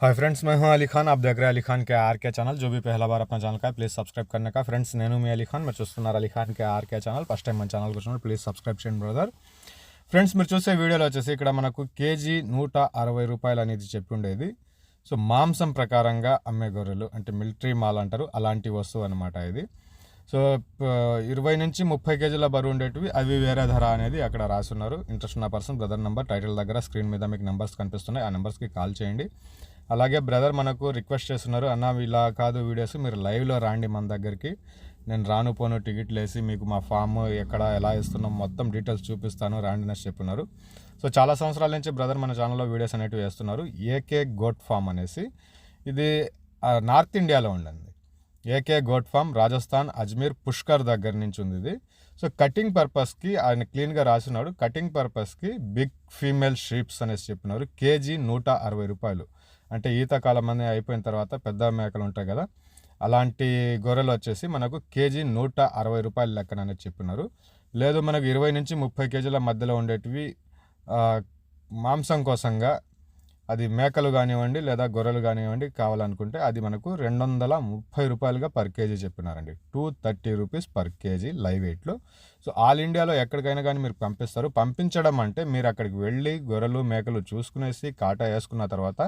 Hi friends मैं हूं अली खान आप देख रहे हैं अली खान के आर के ఛానల్ जो भी पहला बार अपना ఛానల్ का ప్లీజ్ సబ్స్క్రైబ్ करने का ఫ్రెండ్స్ నేను మీ అలీ ఖాన్ మీరు చూస్తున్నారు Ali Khan K RK channel first time మన ఛానల్ వచ్చినప్పుడు ప్లీజ్ సబ్స్క్రైబ్ చేయండి బ్రదర్ ఫ్రెండ్స్ మీరు చూసే వీడియోలో వచ్చేసి ఇక్కడ మనకు కేజీ నూట అరవై రూపాయలు అనేది చెప్పి ఉండేది సో మాంసం ప్రకారంగా అమ్మే గొర్రెలు అంటే మిలిటరీ మాల్ అంటారు అలాంటి వస్తువు అనమాట ఇది సో ఇరవై నుంచి ముప్పై కేజీల బరువు ఉండేటివి అవి వేరే ధర అనేది అక్కడ రాసున్నారు ఇంట్రెస్ట్ ఉన్న పర్సన్ బ్రదర్ నెంబర్ టైటిల్ దగ్గర స్క్రీన్ మీద మీకు నెంబర్స్ కనిపిస్తున్నాయి ఆ నెంబర్స్కి కాల్ చేయండి అలాగే బ్రదర్ మనకు రిక్వెస్ట్ చేస్తున్నారు అన్న ఇలా కాదు వీడియోస్ మీరు లైవ్లో రాండి మన దగ్గరికి. నేను రాను పోను టికెట్లు వేసి మీకు మా ఫామ్ ఎక్కడ ఎలా ఇస్తున్నాం మొత్తం డీటెయిల్స్ చూపిస్తాను రాండి అని చెప్పినారు. సో చాలా సంవత్సరాల నుంచి బ్రదర్ మన ఛానల్లో వీడియోస్ అనేవి వేస్తున్నారు. ఏకే గోట్ ఫామ్ అనేసి. ఇది నార్త్ ఇండియాలో ఉండండి AK goat farm Rajasthan Ajmer Pushkar దగ్గర నుంచి ఉంది ఇది. సో కటింగ్ పర్పస్కి ఆయన క్లీన్గా రాసినాడు. కటింగ్ పర్పస్కి బిగ్ ఫీమేల్ షీప్స్ అనేసి చెప్పినారు. కేజీ నూట అరవై రూపాయలు. అంటే ఈతకాలం అనేది అయిపోయిన తర్వాత పెద్ద మేకలు ఉంటాయి కదా అలాంటి గొర్రెలు వచ్చేసి మనకు కేజీ నూట అరవై రూపాయల లెక్కన అనేది చెప్పినారు. లేదు మనకు ఇరవై నుంచి ముప్పై కేజీల మధ్యలో ఉండేటివి మాంసం కోసంగా అది మేకలు కానివ్వండి లేదా గొర్రెలు కానివ్వండి కావాలనుకుంటే అది మనకు రెండు వందల ముప్పై రూపాయలుగా per KG చెప్పినారండి. Two thirty rupees per KG live వెయిట్లో. సో ఆల్ ఇండియాలో ఎక్కడికైనా కానీ మీరు పంపిస్తారు. పంపించడం అంటే మీరు అక్కడికి వెళ్ళి గొర్రెలు మేకలు చూసుకునేసి కాటా వేసుకున్న తర్వాత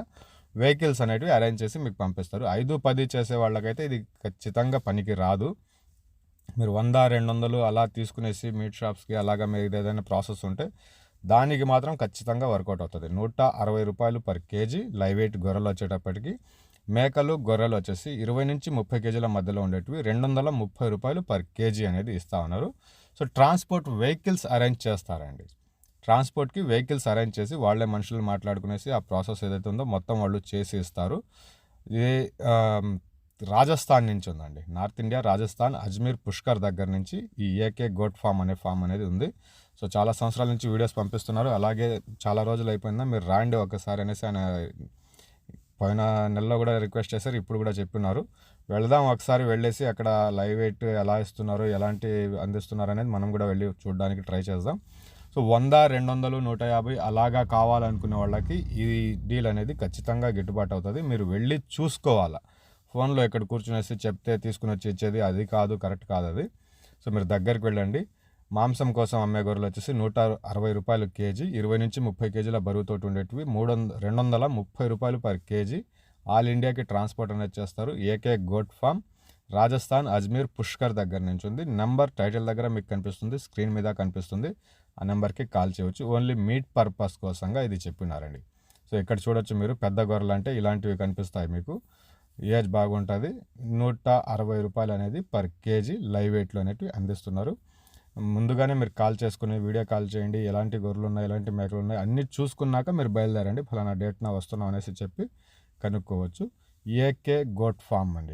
వెహికల్స్ అనేటివి అరేంజ్ చేసి మీకు పంపిస్తారు. ఐదు పది చేసే వాళ్ళకైతే ఇది ఖచ్చితంగా పనికి రాదు. మీరు వంద రెండు వందలు అలా తీసుకునేసి మీట్ షాప్స్కి అలాగా మీరు ఏదైనా ప్రాసెస్ ఉంటే దానికి మాత్రం ఖచ్చితంగా వర్కౌట్ అవుతుంది. నూట అరవై రూపాయలు పర్ కేజీ లైవ్ వెయిట్ గొర్రెలు వచ్చేటప్పటికి మేకలు గొర్రెలు వచ్చేసి ఇరవై నుంచి ముప్పై కేజీల మధ్యలో ఉండేటివి. రెండు వందల ముప్పై రూపాయలు పర్ కేజీ అనేది ఇస్తా ఉన్నారు. సో ట్రాన్స్పోర్ట్ వెహికల్స్ అరేంజ్ చేస్తారండి. ట్రాన్స్పోర్ట్కి వెహికల్స్ అరేంజ్ చేసి వాళ్ళే మనుషులు మాట్లాడుకునేసి ఆ ప్రాసెస్ ఏదైతే ఉందో మొత్తం వాళ్ళు చేసి ఇస్తారు. ఇది రాజస్థాన్ నుంచి ఉందండి. నార్త్ ఇండియా రాజస్థాన్ అజ్మీర్ పుష్కర్ దగ్గర నుంచి ఈ ఏకే గోట్ ఫామ్ అనే ఫామ్ అనేది ఉంది. సో చాలా సంవత్సరాల నుంచి వీడియోస్ పంపిస్తున్నారు. అలాగే చాలా రోజులు అయిపోయిందా మీరు రాండి ఒకసారి అనేసి ఆయన పోయిన నెలలో కూడా రిక్వెస్ట్ చేశారు. ఇప్పుడు కూడా చెప్పినారు. వెళదాం ఒకసారి వెళ్ళేసి అక్కడ లైవ్ ఎయిట్ ఎలా ఇస్తున్నారు ఎలాంటి అందిస్తున్నారు అనేది మనం కూడా వెళ్ళి చూడడానికి ట్రై చేద్దాం. సో వంద రెండు వందలు నూట యాభై అలాగా కావాలనుకునే వాళ్ళకి ఈ డీల్ అనేది ఖచ్చితంగా గిట్టుబాటు అవుతుంది. మీరు వెళ్ళి చూసుకోవాలా. ఫోన్లో ఎక్కడ కూర్చునేసి చెప్తే తీసుకుని వచ్చి ఇచ్చేది అది కాదు కరెక్ట్ కాదు అది. సో మీరు దగ్గరికి వెళ్ళండి. మాంసం కోసం అమ్మే గొర్రెలు వచ్చేసి నూట అరవై రూపాయలు కేజీ ఇరవై నుంచి ముప్పై కేజీల బరువుతో ఉండేటివి మూడు వంద రెండు వందల ముప్పై రూపాయలు పర్ కేజీ. ఆల్ ఇండియాకి ట్రాన్స్పోర్ట్ అనేది చేస్తారు. AK goat farm. Rajasthan Ajmer Pushkar దగ్గర నుంచి ఉంది నెంబర్ టైటిల్ దగ్గర మీకు కనిపిస్తుంది స్క్రీన్ మీద కనిపిస్తుంది. ఆ నెంబర్కి కాల్ చేయవచ్చు ఓన్లీ మీట్ పర్పస్ కోసంగా ఇది చెప్పినారండి. సో ఇక్కడ చూడొచ్చు మీరు పెద్ద గొర్రెలు అంటే ఇలాంటివి కనిపిస్తాయి మీకు. ఏజ్ బాగుంటుంది. నూట అరవై రూపాయలు అనేది పర్ కేజీ లైవ్ వెయిట్లో అనేవి అందిస్తున్నారు. ముందుగానే మీరు కాల్ చేసుకుని వీడియో కాల్ చేయండి. ఎలాంటి గొర్రెలు ఉన్నాయి ఎలాంటి మేకలు ఉన్నాయి అన్నీ చూసుకున్నాక మీరు బయలుదేరండి. ఫలానా డేట్న వస్తున్నాం అనేసి చెప్పి కనుక్కోవచ్చు. ఏకే గోట్ ఫామ్ అండి.